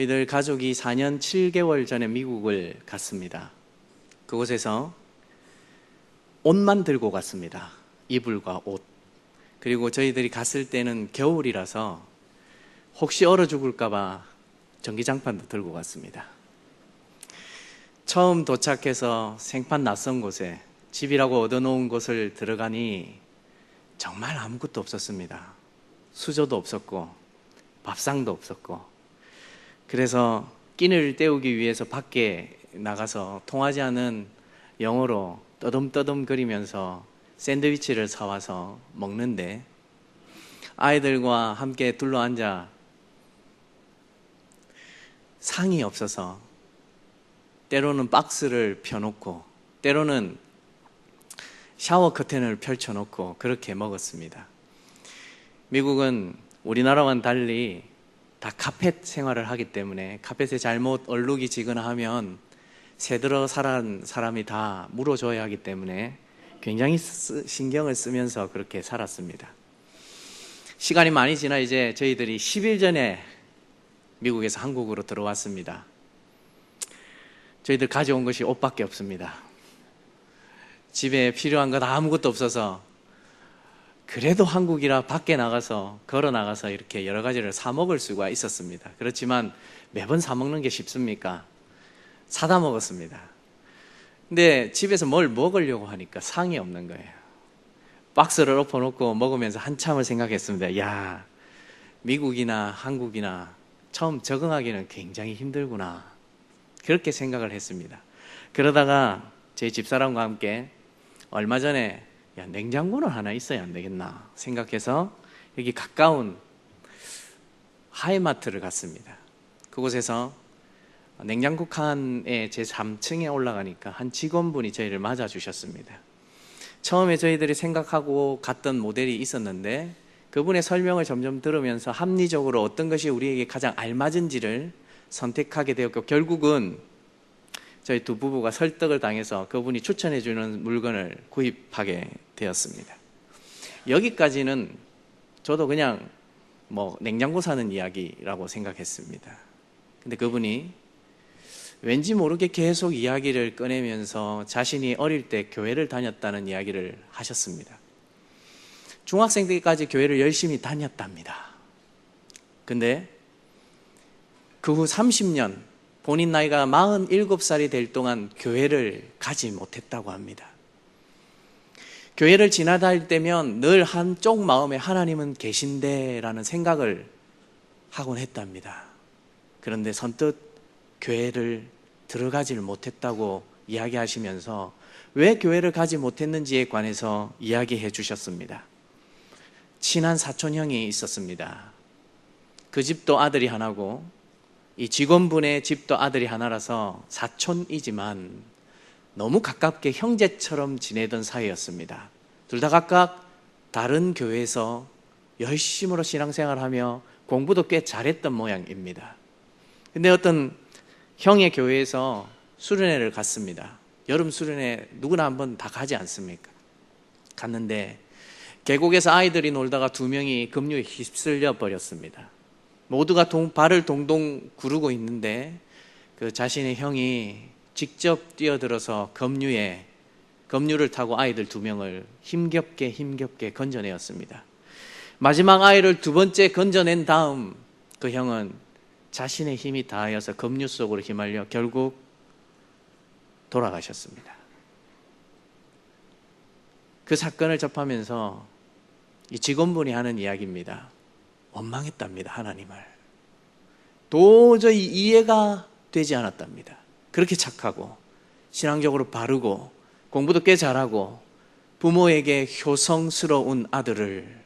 저희들 가족이 4년 7개월 전에 미국을 갔습니다. 그곳에서 옷만 들고 갔습니다. 이불과 옷. 그리고 저희들이 갔을 때는 겨울이라서 혹시 얼어 죽을까봐 전기장판도 들고 갔습니다. 처음 도착해서 생판 낯선 곳에 집이라고 얻어놓은 곳을 들어가니 정말 아무것도 없었습니다. 수저도 없었고 밥상도 없었고 그래서 끼니를 때우기 위해서 밖에 나가서 통하지 않은 영어로 떠듬떠듬거리면서 샌드위치를 사와서 먹는데 아이들과 함께 둘러앉아 상이 없어서 때로는 박스를 펴놓고 때로는 샤워 커튼을 펼쳐놓고 그렇게 먹었습니다. 미국은 우리나라와는 달리 다 카펫 생활을 하기 때문에 카펫에 잘못 얼룩이 지거나 하면 새들어 살아난 사람이 다 물어줘야 하기 때문에 굉장히 쓰, 신경을 쓰면서 그렇게 살았습니다. 시간이 많이 지나 이제 저희들이 10일 전에 미국에서 한국으로 들어왔습니다. 저희들 가져온 것이 옷밖에 없습니다. 집에 필요한 것 아무것도 없어서 그래도 한국이라 밖에 나가서 걸어 나가서 이렇게 여러 가지를 사 먹을 수가 있었습니다. 그렇지만 매번 사 먹는 게 쉽습니까? 사다 먹었습니다. 근데 집에서 뭘 먹으려고 하니까 상이 없는 거예요. 박스를 엎어놓고 먹으면서 한참을 생각했습니다. 야, 미국이나 한국이나 처음 적응하기는 굉장히 힘들구나. 그렇게 생각을 했습니다. 그러다가 제 집사람과 함께 얼마 전에 야, 냉장고는 하나 있어야 안 되겠나 생각해서 여기 가까운 하이마트를 갔습니다. 그곳에서 냉장고 칸에 제 3층에 올라가니까 한 직원분이 저희를 맞아 주셨습니다. 처음에 저희들이 생각하고 갔던 모델이 있었는데 그분의 설명을 점점 들으면서 합리적으로 어떤 것이 우리에게 가장 알맞은지를 선택하게 되었고 결국은 저희 두 부부가 설득을 당해서 그분이 추천해 주는 물건을 구입하게 되었습니다. 여기까지는 저도 그냥 뭐 냉장고 사는 이야기라고 생각했습니다. 근데 그분이 왠지 모르게 계속 이야기를 꺼내면서 자신이 어릴 때 교회를 다녔다는 이야기를 하셨습니다. 중학생 때까지 교회를 열심히 다녔답니다. 근데 그 후 30년 본인 나이가 47살이 될 동안 교회를 가지 못했다고 합니다. 교회를 지나다닐 때면 늘 한쪽 마음에 하나님은 계신데라는 생각을 하곤 했답니다. 그런데 선뜻 교회를 들어가지를 못했다고 이야기하시면서 왜 교회를 가지 못했는지에 관해서 이야기해 주셨습니다. 친한 사촌 형이 있었습니다. 그 집도 아들이 하나고 이 직원분의 집도 아들이 하나라서 사촌이지만 너무 가깝게 형제처럼 지내던 사이였습니다. 둘 다 각각 다른 교회에서 열심으로 신앙생활하며 공부도 꽤 잘했던 모양입니다. 근데 어떤 형의 교회에서 수련회를 갔습니다. 여름 수련회 누구나 한번 다 가지 않습니까? 갔는데 계곡에서 아이들이 놀다가 두 명이 급류에 휩쓸려 버렸습니다. 모두가 동, 발을 동동 구르고 있는데 그 자신의 형이 직접 뛰어들어서 급류에 급류를 타고 아이들 두 명을 힘겹게 힘겹게 건져내었습니다. 마지막 아이를 두 번째 건져낸 다음 그 형은 자신의 힘이 다하여서 급류 속으로 휘말려 결국 돌아가셨습니다. 그 사건을 접하면서 이 직원분이 하는 이야기입니다. 원망했답니다, 하나님을. 도저히 이해가 되지 않았답니다. 그렇게 착하고, 신앙적으로 바르고, 공부도 꽤 잘하고, 부모에게 효성스러운 아들을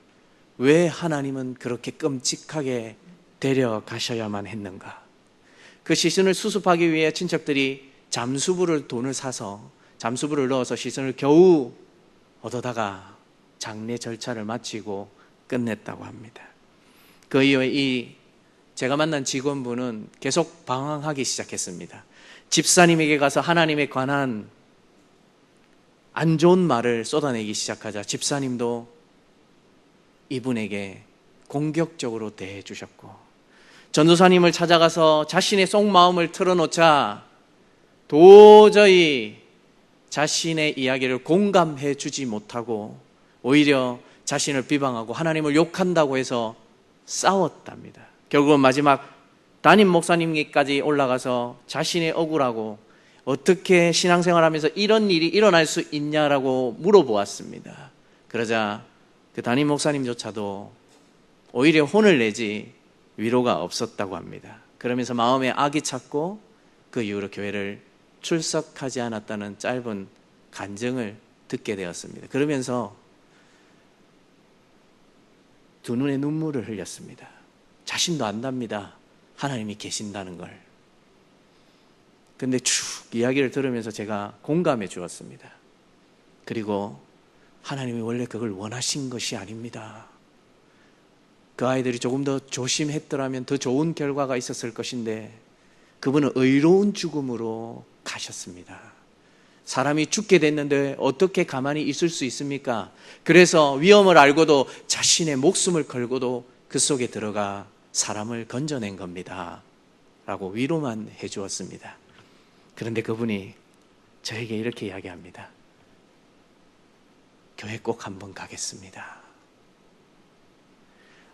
왜 하나님은 그렇게 끔찍하게 데려가셔야만 했는가? 그 시신을 수습하기 위해 친척들이 잠수부를 돈을 사서 잠수부를 넣어서 시신을 겨우 얻어다가 장례 절차를 마치고 끝냈다고 합니다. 그 이후에 이 제가 만난 직원분은 계속 방황하기 시작했습니다. 집사님에게 가서 하나님에 관한 안 좋은 말을 쏟아내기 시작하자 집사님도 이분에게 공격적으로 대해 주셨고 전도사님을 찾아가서 자신의 속마음을 털어놓자 도저히 자신의 이야기를 공감해 주지 못하고 오히려 자신을 비방하고 하나님을 욕한다고 해서 싸웠답니다. 결국은 마지막 담임 목사님께까지 올라가서 자신의 억울하고 어떻게 신앙생활하면서 이런 일이 일어날 수 있냐라고 물어보았습니다. 그러자 그 담임 목사님조차도 오히려 혼을 내지 위로가 없었다고 합니다. 그러면서 마음에 악이 찼고 그 이후로 교회를 출석하지 않았다는 짧은 간증을 듣게 되었습니다. 그러면서 두 눈에 눈물을 흘렸습니다. 자신도 안답니다. 하나님이 계신다는 걸. 근데 쭉 이야기를 들으면서 제가 공감해 주었습니다. 그리고 하나님이 원래 그걸 원하신 것이 아닙니다. 그 아이들이 조금 더 조심했더라면 더 좋은 결과가 있었을 것인데 그분은 의로운 죽음으로 가셨습니다. 사람이 죽게 됐는데 어떻게 가만히 있을 수 있습니까? 그래서 위험을 알고도 자신의 목숨을 걸고도 그 속에 들어가 사람을 건져낸 겁니다. 라고 위로만 해 주었습니다. 그런데 그분이 저에게 이렇게 이야기합니다. 교회 꼭 한번 가겠습니다.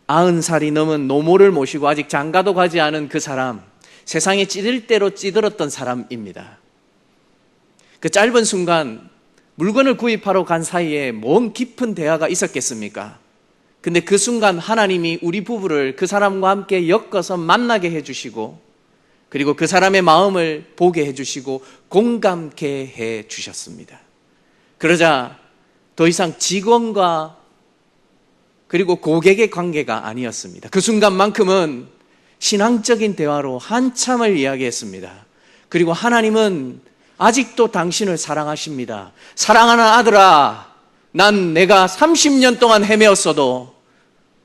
아흔 살이 넘은 노모를 모시고 아직 장가도 가지 않은 그 사람, 세상에 찌들 대로 찌들었던 사람입니다. 그 짧은 순간 물건을 구입하러 간 사이에 뭔 깊은 대화가 있었겠습니까? 근데 그 순간 하나님이 우리 부부를 그 사람과 함께 엮어서 만나게 해주시고 그리고 그 사람의 마음을 보게 해주시고 공감케 해 주셨습니다. 그러자 더 이상 직원과 그리고 고객의 관계가 아니었습니다. 그 순간만큼은 신앙적인 대화로 한참을 이야기했습니다. 그리고 하나님은 아직도 당신을 사랑하십니다. 사랑하는 아들아, 난 내가 30년 동안 헤매었어도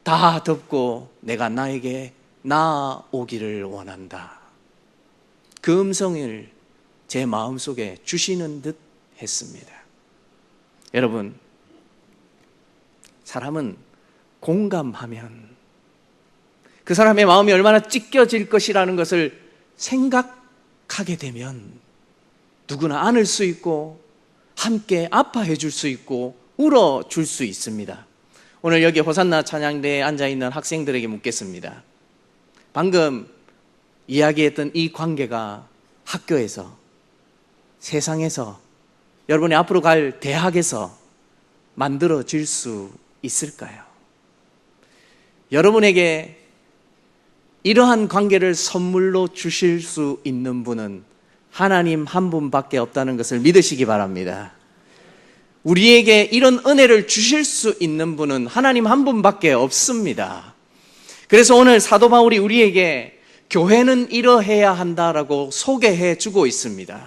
다 덮고 내가 나에게 나오기를 원한다. 그 음성을 제 마음속에 주시는 듯 했습니다. 여러분, 사람은 공감하면 그 사람의 마음이 얼마나 찢겨질 것이라는 것을 생각하게 되면 누구나 안을 수 있고 함께 아파해 줄 수 있고 울어 줄 수 있습니다. 오늘 여기 호산나 찬양대에 앉아 있는 학생들에게 묻겠습니다. 방금 이야기했던 이 관계가 학교에서 세상에서 여러분이 앞으로 갈 대학에서 만들어질 수 있을까요? 여러분에게 이러한 관계를 선물로 주실 수 있는 분은 하나님 한 분밖에 없다는 것을 믿으시기 바랍니다. 우리에게 이런 은혜를 주실 수 있는 분은 하나님 한 분밖에 없습니다. 그래서 오늘 사도 바울이 우리에게 교회는 이러해야 한다라고 소개해 주고 있습니다.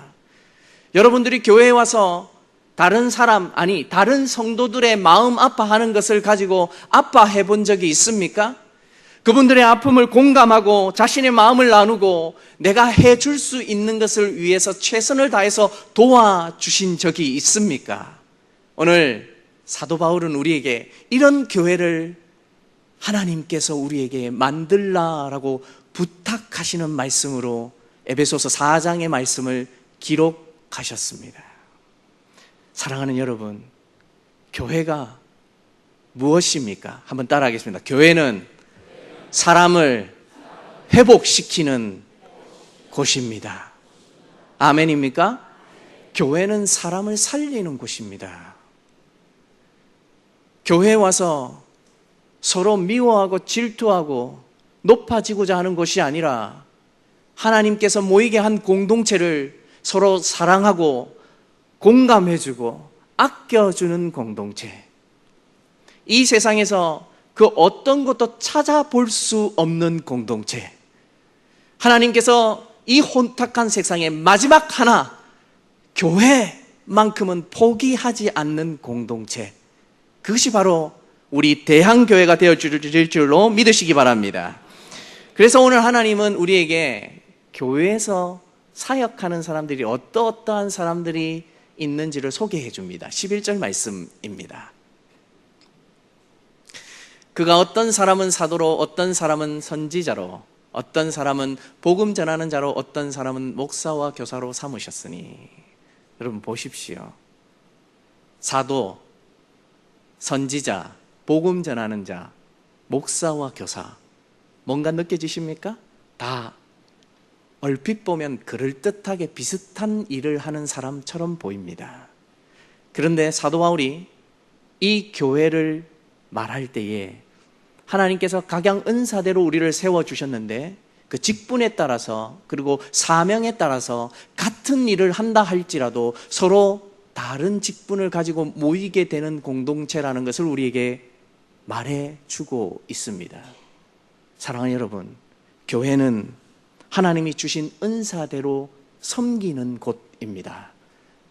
여러분들이 교회에 와서 다른 사람, 아니, 다른 성도들의 마음 아파하는 것을 가지고 아파해 본 적이 있습니까? 그분들의 아픔을 공감하고 자신의 마음을 나누고 내가 해줄 수 있는 것을 위해서 최선을 다해서 도와주신 적이 있습니까? 오늘 사도 바울은 우리에게 이런 교회를 하나님께서 우리에게 만들라라고 부탁하시는 말씀으로 에베소서 4장의 말씀을 기록하셨습니다. 사랑하는 여러분, 교회가 무엇입니까? 한번 따라하겠습니다. 교회는 사람을 회복시키는 곳입니다. 아멘입니까? 교회는 사람을 살리는 곳입니다. 교회에 와서 서로 미워하고 질투하고 높아지고자 하는 것이 아니라 하나님께서 모이게 한 공동체를 서로 사랑하고 공감해주고 아껴주는 공동체. 이 세상에서 그 어떤 것도 찾아볼 수 없는 공동체. 하나님께서 이 혼탁한 세상의 마지막 하나, 교회만큼은 포기하지 않는 공동체. 그것이 바로 우리 대항교회가 되어줄 줄로 믿으시기 바랍니다. 그래서 오늘 하나님은 우리에게 교회에서 사역하는 사람들이 어떠어떠한 사람들이 있는지를 소개해 줍니다. 11절 말씀입니다. 그가 어떤 사람은 사도로 어떤 사람은 선지자로 어떤 사람은 복음 전하는 자로 어떤 사람은 목사와 교사로 삼으셨으니 여러분 보십시오. 사도, 선지자, 복음 전하는 자, 목사와 교사 뭔가 느껴지십니까? 다 얼핏 보면 그럴듯하게 비슷한 일을 하는 사람처럼 보입니다. 그런데 사도 바울이 이 교회를 말할 때에 하나님께서 각양 은사대로 우리를 세워 주셨는데 그 직분에 따라서 그리고 사명에 따라서 같은 일을 한다 할지라도 서로 다른 직분을 가지고 모이게 되는 공동체라는 것을 우리에게 말해 주고 있습니다. 사랑하는 여러분, 교회는 하나님이 주신 은사대로 섬기는 곳입니다.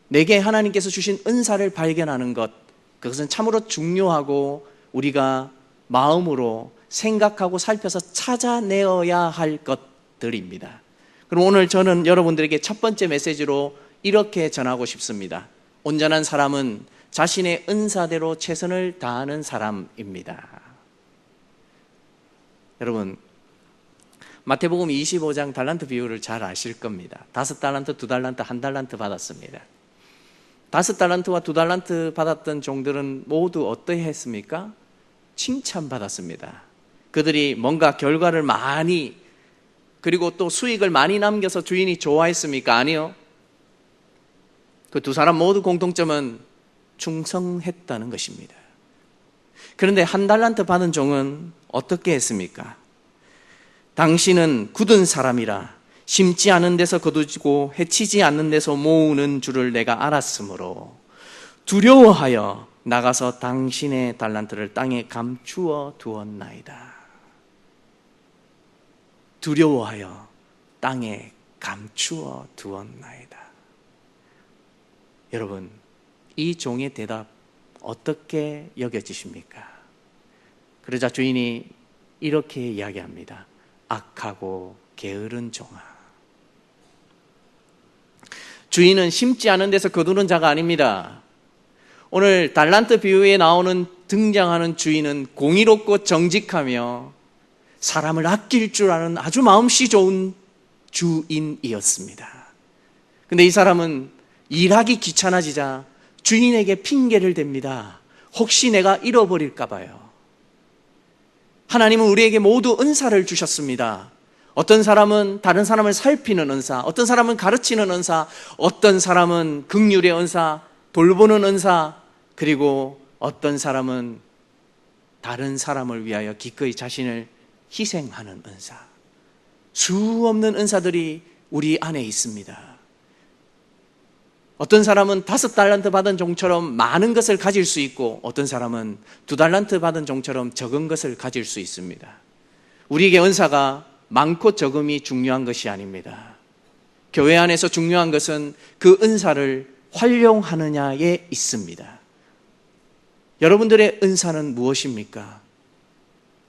내게 하나님께서 주신 은사를 발견하는 것, 그것은 참으로 중요하고 우리가 마음으로 생각하고 살펴서 찾아내어야 할 것들입니다. 그럼 오늘 저는 여러분들에게 첫 번째 메시지로 이렇게 전하고 싶습니다. 온전한 사람은 자신의 은사대로 최선을 다하는 사람입니다. 여러분, 마태복음 25장 달란트 비율을 잘 아실 겁니다. 다섯 달란트, 두 달란트, 한 달란트 받았습니다. 다섯 달란트와 두 달란트 받았던 종들은 모두 어떠했습니까? 칭찬받았습니다. 그들이 뭔가 결과를 많이 그리고 또 수익을 많이 남겨서 주인이 좋아했습니까? 아니요. 그 두 사람 모두 공통점은 충성했다는 것입니다. 그런데 한 달란트 받은 종은 어떻게 했습니까? 당신은 굳은 사람이라 심지 않은 데서 거두고 해치지 않는 데서 모으는 줄을 내가 알았으므로 두려워하여 나가서 당신의 달란트를 땅에 감추어 두었나이다. 두려워하여 땅에 감추어 두었나이다. 여러분, 이 종의 대답 어떻게 여겨지십니까? 그러자 주인이 이렇게 이야기합니다. 악하고 게으른 종아. 주인은 심지 않은 데서 거두는 자가 아닙니다. 오늘 달란트 비유에 나오는 등장하는 주인은 공의롭고 정직하며 사람을 아낄 줄 아는 아주 마음씨 좋은 주인이었습니다. 근데 이 사람은 일하기 귀찮아지자 주인에게 핑계를 댑니다. 혹시 내가 잃어버릴까봐요. 하나님은 우리에게 모두 은사를 주셨습니다. 어떤 사람은 다른 사람을 살피는 은사, 어떤 사람은 가르치는 은사, 어떤 사람은 극률의 은사, 돌보는 은사, 그리고 어떤 사람은 다른 사람을 위하여 기꺼이 자신을 희생하는 은사. 수 없는 은사들이 우리 안에 있습니다. 어떤 사람은 다섯 달란트 받은 종처럼 많은 것을 가질 수 있고 어떤 사람은 두 달란트 받은 종처럼 적은 것을 가질 수 있습니다. 우리에게 은사가 많고 적음이 중요한 것이 아닙니다. 교회 안에서 중요한 것은 그 은사를 활용하느냐에 있습니다. 여러분들의 은사는 무엇입니까?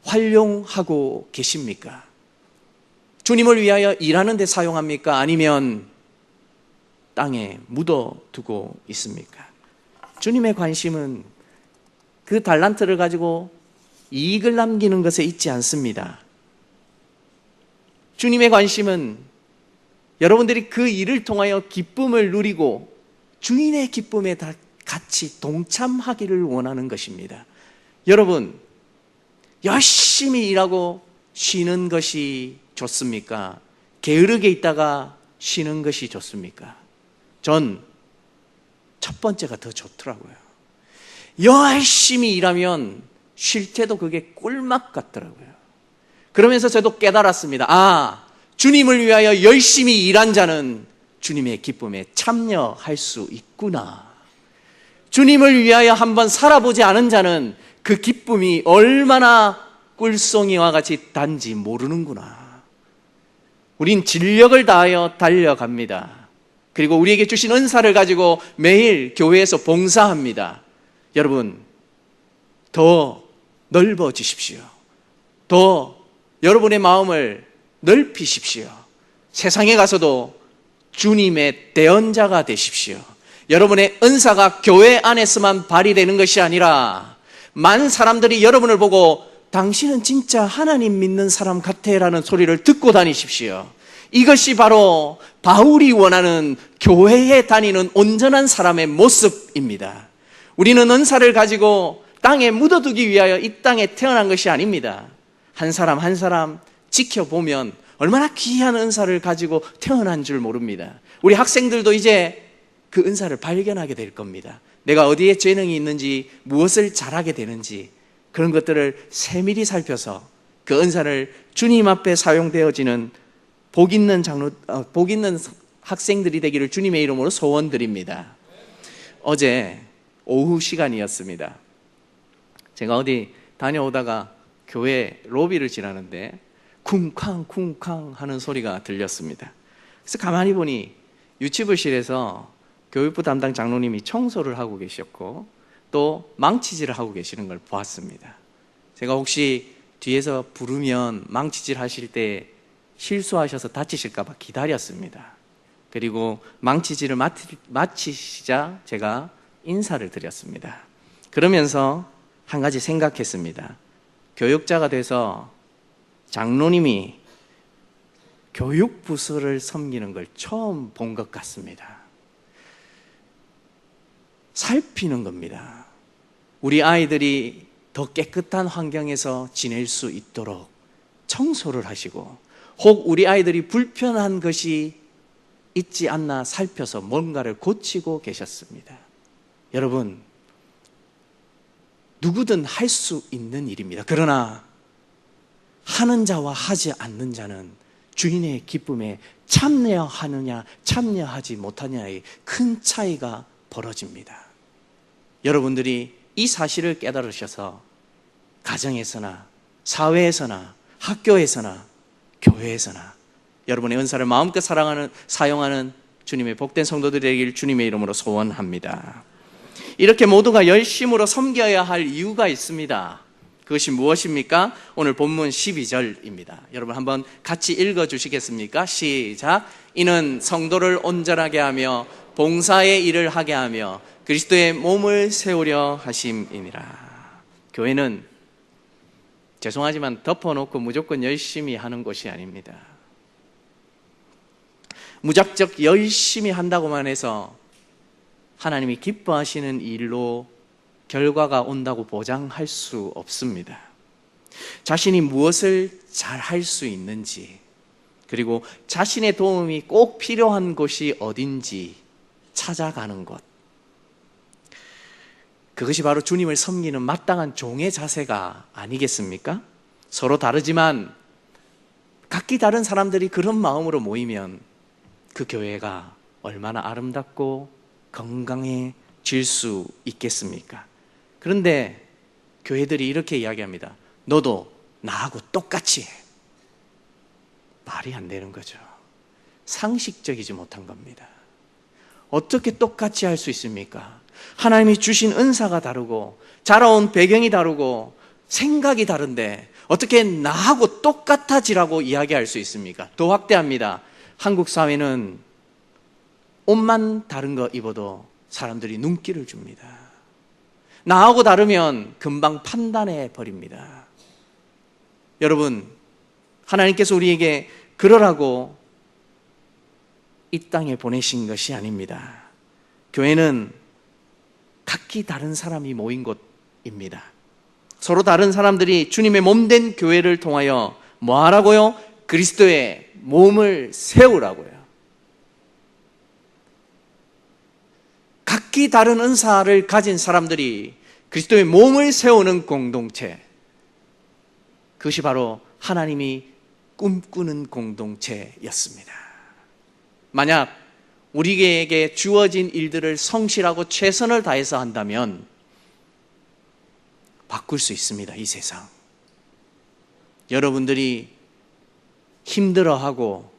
활용하고 계십니까? 주님을 위하여 일하는 데 사용합니까? 아니면 땅에 묻어두고 있습니까? 주님의 관심은 그 달란트를 가지고 이익을 남기는 것에 있지 않습니다. 주님의 관심은 여러분들이 그 일을 통하여 기쁨을 누리고 주인의 기쁨에 다 같이 동참하기를 원하는 것입니다. 여러분, 열심히 일하고 쉬는 것이 좋습니까? 게으르게 있다가 쉬는 것이 좋습니까? 전 첫 번째가 더 좋더라고요. 열심히 일하면 쉴 때도 그게 꿀맛 같더라고요. 그러면서 저도 깨달았습니다. 아, 주님을 위하여 열심히 일한 자는 주님의 기쁨에 참여할 수 있구나. 주님을 위하여 한번 살아보지 않은 자는 그 기쁨이 얼마나 꿀송이와 같이 단지 모르는구나. 우린 진력을 다하여 달려갑니다. 그리고 우리에게 주신 은사를 가지고 매일 교회에서 봉사합니다. 여러분, 더 넓어지십시오. 더 여러분의 마음을 넓히십시오. 세상에 가서도 주님의 대언자가 되십시오. 여러분의 은사가 교회 안에서만 발휘되는 것이 아니라 만 사람들이 여러분을 보고 당신은 진짜 하나님 믿는 사람 같아라는 소리를 듣고 다니십시오. 이것이 바로 바울이 원하는 교회에 다니는 온전한 사람의 모습입니다. 우리는 은사를 가지고 땅에 묻어두기 위하여 이 땅에 태어난 것이 아닙니다. 한 사람 한 사람 지켜보면 얼마나 귀한 은사를 가지고 태어난 줄 모릅니다. 우리 학생들도 이제 그 은사를 발견하게 될 겁니다. 내가 어디에 재능이 있는지, 무엇을 잘하게 되는지, 그런 것들을 세밀히 살펴서 그 은사를 주님 앞에 사용되어지는 복 있는 장로, 어, 복 있는 학생들이 되기를 주님의 이름으로 소원드립니다. 어제 오후 시간이었습니다. 제가 어디 다녀오다가 교회 로비를 지나는데 쿵쾅 쿵쾅 하는 소리가 들렸습니다. 그래서 가만히 보니 유치부실에서 교육부 담당 장로님이 청소를 하고 계셨고 또 망치질을 하고 계시는 걸 보았습니다. 제가 혹시 뒤에서 부르면 망치질 하실 때 실수하셔서 다치실까봐 기다렸습니다. 그리고 망치질을 마치시자 제가 인사를 드렸습니다. 그러면서 한 가지 생각했습니다. 교육자가 돼서 장로님이 교육부서를 섬기는 걸 처음 본 것 같습니다. 살피는 겁니다. 우리 아이들이 더 깨끗한 환경에서 지낼 수 있도록 청소를 하시고 혹 우리 아이들이 불편한 것이 있지 않나 살펴서 뭔가를 고치고 계셨습니다. 여러분, 누구든 할 수 있는 일입니다. 그러나 하는 자와 하지 않는 자는 주인의 기쁨에 참여하느냐 참여하지 못하냐의 큰 차이가 벌어집니다. 여러분들이 이 사실을 깨달으셔서 가정에서나 사회에서나 학교에서나 교회에서나 여러분의 은사를 마음껏 사랑하는 사용하는 주님의 복된 성도들이 되길 주님의 이름으로 소원합니다. 이렇게 모두가 열심으로 섬겨야 할 이유가 있습니다. 그것이 무엇입니까? 오늘 본문 12절입니다. 여러분 한번 같이 읽어 주시겠습니까? 시작. 이는 성도를 온전하게 하며 봉사의 일을 하게 하며 그리스도의 몸을 세우려 하심이니라. 교회는 죄송하지만 덮어놓고 무조건 열심히 하는 곳이 아닙니다. 무작정 열심히 한다고만 해서 하나님이 기뻐하시는 일로 결과가 온다고 보장할 수 없습니다. 자신이 무엇을 잘 할 수 있는지, 그리고 자신의 도움이 꼭 필요한 곳이 어딘지 찾아가는 것. 그것이 바로 주님을 섬기는 마땅한 종의 자세가 아니겠습니까? 서로 다르지만 각기 다른 사람들이 그런 마음으로 모이면 그 교회가 얼마나 아름답고 건강해질 수 있겠습니까? 그런데 교회들이 이렇게 이야기합니다. 너도 나하고 똑같이 해. 말이 안 되는 거죠. 상식적이지 못한 겁니다. 어떻게 똑같이 할 수 있습니까? 하나님이 주신 은사가 다르고, 자라온 배경이 다르고, 생각이 다른데, 어떻게 나하고 똑같아지라고 이야기할 수 있습니까? 더 확대합니다. 한국 사회는 옷만 다른 거 입어도 사람들이 눈길을 줍니다. 나하고 다르면 금방 판단해 버립니다. 여러분, 하나님께서 우리에게 그러라고 이 땅에 보내신 것이 아닙니다. 교회는 각기 다른 사람이 모인 곳입니다. 서로 다른 사람들이 주님의 몸된 교회를 통하여 뭐 하라고요? 그리스도의 몸을 세우라고요. 각기 다른 은사를 가진 사람들이 그리스도의 몸을 세우는 공동체. 그것이 바로 하나님이 꿈꾸는 공동체였습니다. 만약 우리에게 주어진 일들을 성실하고 최선을 다해서 한다면 바꿀 수 있습니다. 이 세상. 여러분들이 힘들어하고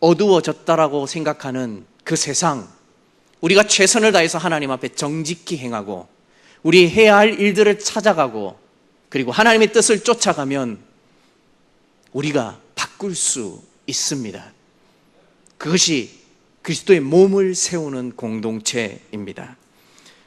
어두워졌다라고 생각하는 그 세상, 우리가 최선을 다해서 하나님 앞에 정직히 행하고 우리 해야 할 일들을 찾아가고 그리고 하나님의 뜻을 쫓아가면 우리가 바꿀 수 있습니다. 그것이 그리스도의 몸을 세우는 공동체입니다.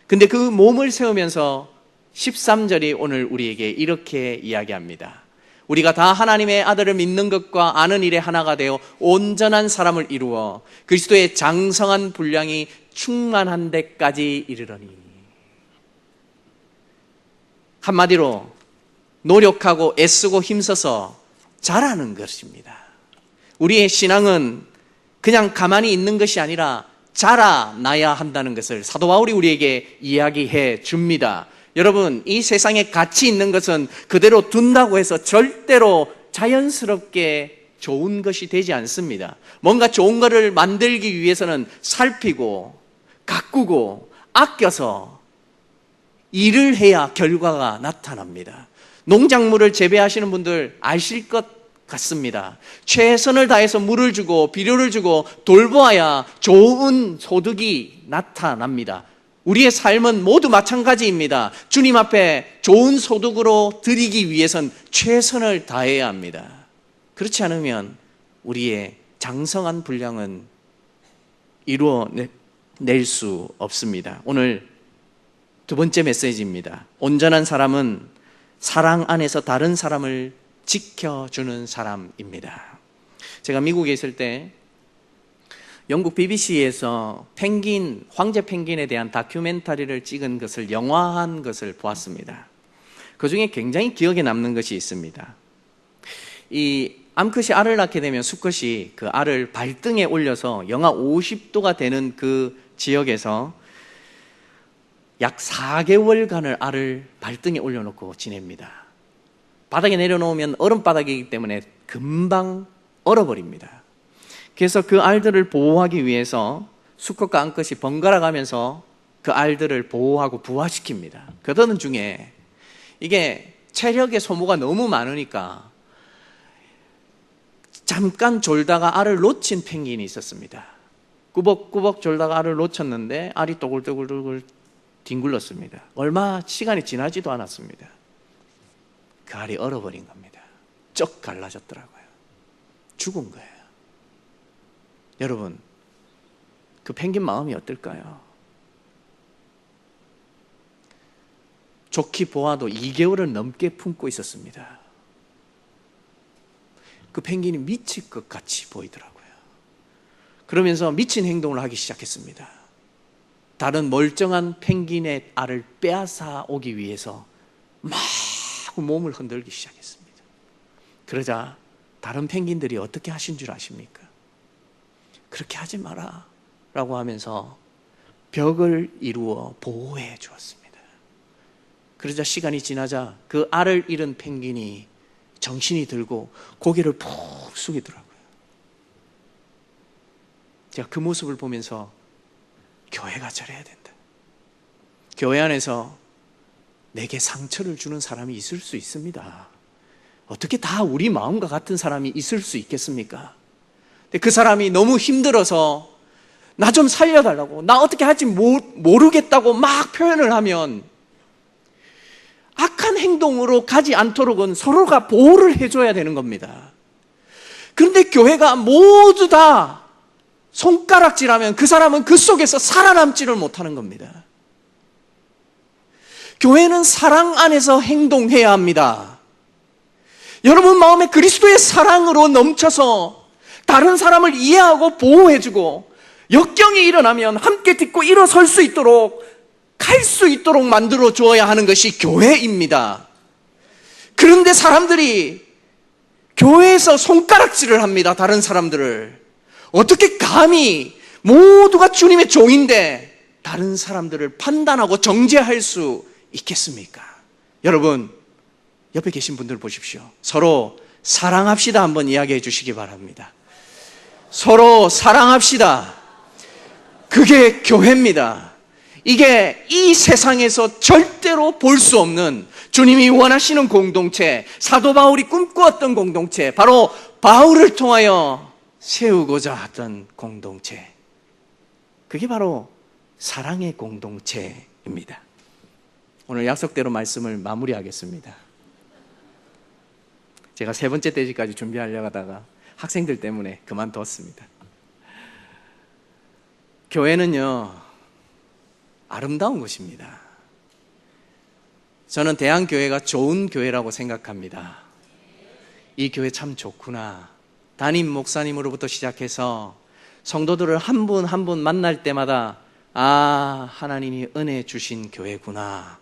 근데 그 몸을 세우면서 13절이 오늘 우리에게 이렇게 이야기합니다. 우리가 다 하나님의 아들을 믿는 것과 아는 일에 하나가 되어 온전한 사람을 이루어 그리스도의 장성한 분량이 충만한 데까지 이르러니. 한마디로 노력하고 애쓰고 힘써서 잘하는 것입니다. 우리의 신앙은 그냥 가만히 있는 것이 아니라 자라나야 한다는 것을 사도 바울이 우리에게 이야기해 줍니다. 여러분, 이 세상에 가치 있는 것은 그대로 둔다고 해서 절대로 자연스럽게 좋은 것이 되지 않습니다. 뭔가 좋은 것을 만들기 위해서는 살피고, 가꾸고, 아껴서 일을 해야 결과가 나타납니다. 농작물을 재배하시는 분들 아실 것 같습니다. 최선을 다해서 물을 주고 비료를 주고 돌보아야 좋은 소득이 나타납니다. 우리의 삶은 모두 마찬가지입니다. 주님 앞에 좋은 소득으로 드리기 위해선 최선을 다해야 합니다. 그렇지 않으면 우리의 장성한 분량은 이루어낼 수 없습니다. 오늘 두 번째 메시지입니다. 온전한 사람은 사랑 안에서 다른 사람을 지켜주는 사람입니다. 제가 미국에 있을 때 영국 BBC에서 펭귄, 황제 펭귄에 대한 다큐멘터리를 찍은 것을 영화한 것을 보았습니다. 그 중에 굉장히 기억에 남는 것이 있습니다. 이 암컷이 알을 낳게 되면 수컷이 그 알을 발등에 올려서 영하 50도가 되는 그 지역에서 약 4개월간을 알을 발등에 올려놓고 지냅니다. 바닥에 내려놓으면 얼음바닥이기 때문에 금방 얼어버립니다. 그래서 그 알들을 보호하기 위해서 수컷과 암컷이 번갈아 가면서 그 알들을 보호하고 부화시킵니다. 그러는 중에 이게 체력의 소모가 너무 많으니까 잠깐 졸다가 알을 놓친 펭귄이 있었습니다. 꾸벅꾸벅 졸다가 알을 놓쳤는데 알이 또글또글또글 뒹굴렀습니다. 얼마 시간이 지나지도 않았습니다. 그 알이 얼어버린 겁니다. 쩍 갈라졌더라고요. 죽은 거예요. 여러분, 그 펭귄 마음이 어떨까요? 좋기 보아도 2개월을 넘게 품고 있었습니다. 그 펭귄이 미칠 것 같이 보이더라고요. 그러면서 미친 행동을 하기 시작했습니다. 다른 멀쩡한 펭귄의 알을 빼앗아 오기 위해서 막 몸을 흔들기 시작했습니다. 그러자 다른 펭귄들이 어떻게 하신 줄 아십니까? 그렇게 하지 마라. 라고 하면서 벽을 이루어 보호해 주었습니다. 그러자 시간이 지나자 그 알을 잃은 펭귄이 정신이 들고 고개를 푹 숙이더라고요. 제가 그 모습을 보면서 교회가 저래야 된다. 교회 안에서 내게 상처를 주는 사람이 있을 수 있습니다. 어떻게 다 우리 마음과 같은 사람이 있을 수 있겠습니까? 그 사람이 너무 힘들어서 나 좀 살려달라고, 나 어떻게 할지 모르겠다고 막 표현을 하면 악한 행동으로 가지 않도록은 서로가 보호를 해줘야 되는 겁니다. 그런데 교회가 모두 다 손가락질하면 그 사람은 그 속에서 살아남지를 못하는 겁니다. 교회는 사랑 안에서 행동해야 합니다. 여러분 마음에 그리스도의 사랑으로 넘쳐서 다른 사람을 이해하고 보호해주고 역경이 일어나면 함께 딛고 일어설 수 있도록 갈 수 있도록 만들어 주어야 하는 것이 교회입니다. 그런데 사람들이 교회에서 손가락질을 합니다. 다른 사람들을. 어떻게 감히 모두가 주님의 종인데 다른 사람들을 판단하고 정죄할 수 있겠습니까? 여러분, 옆에 계신 분들 보십시오. 서로 사랑합시다 한번 이야기해 주시기 바랍니다. 서로 사랑합시다. 그게 교회입니다. 이게 이 세상에서 절대로 볼 수 없는 주님이 원하시는 공동체, 사도 바울이 꿈꾸었던 공동체, 바로 바울을 통하여 세우고자 하던 공동체. 그게 바로 사랑의 공동체입니다. 오늘 약속대로 말씀을 마무리하겠습니다. 제가 세 번째 대지까지 준비하려고 하다가 학생들 때문에 그만뒀습니다. 교회는요, 아름다운 곳입니다. 저는 대한교회가 좋은 교회라고 생각합니다. 이 교회 참 좋구나. 담임 목사님으로부터 시작해서 성도들을 한 분 한분 만날 때마다 아, 하나님이 은혜 주신 교회구나.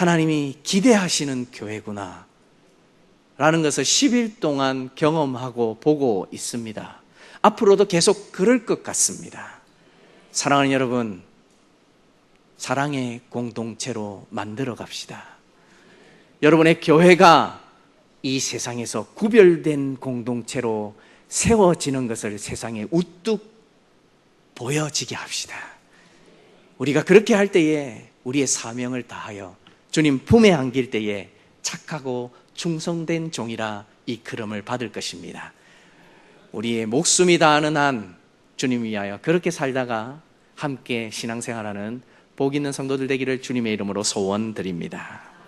하나님이 기대하시는 교회구나. 라는 것을 10일 동안 경험하고 보고 있습니다. 앞으로도 계속 그럴 것 같습니다. 사랑하는 여러분, 사랑의 공동체로 만들어 갑시다. 여러분의 교회가 이 세상에서 구별된 공동체로 세워지는 것을 세상에 우뚝 보여지게 합시다. 우리가 그렇게 할 때에 우리의 사명을 다하여 주님 품에 안길 때에 착하고 충성된 종이라 이 그름을 받을 것입니다. 우리의 목숨이 다하는 한 주님 위하여 그렇게 살다가 함께 신앙생활하는 복 있는 성도들 되기를 주님의 이름으로 소원드립니다.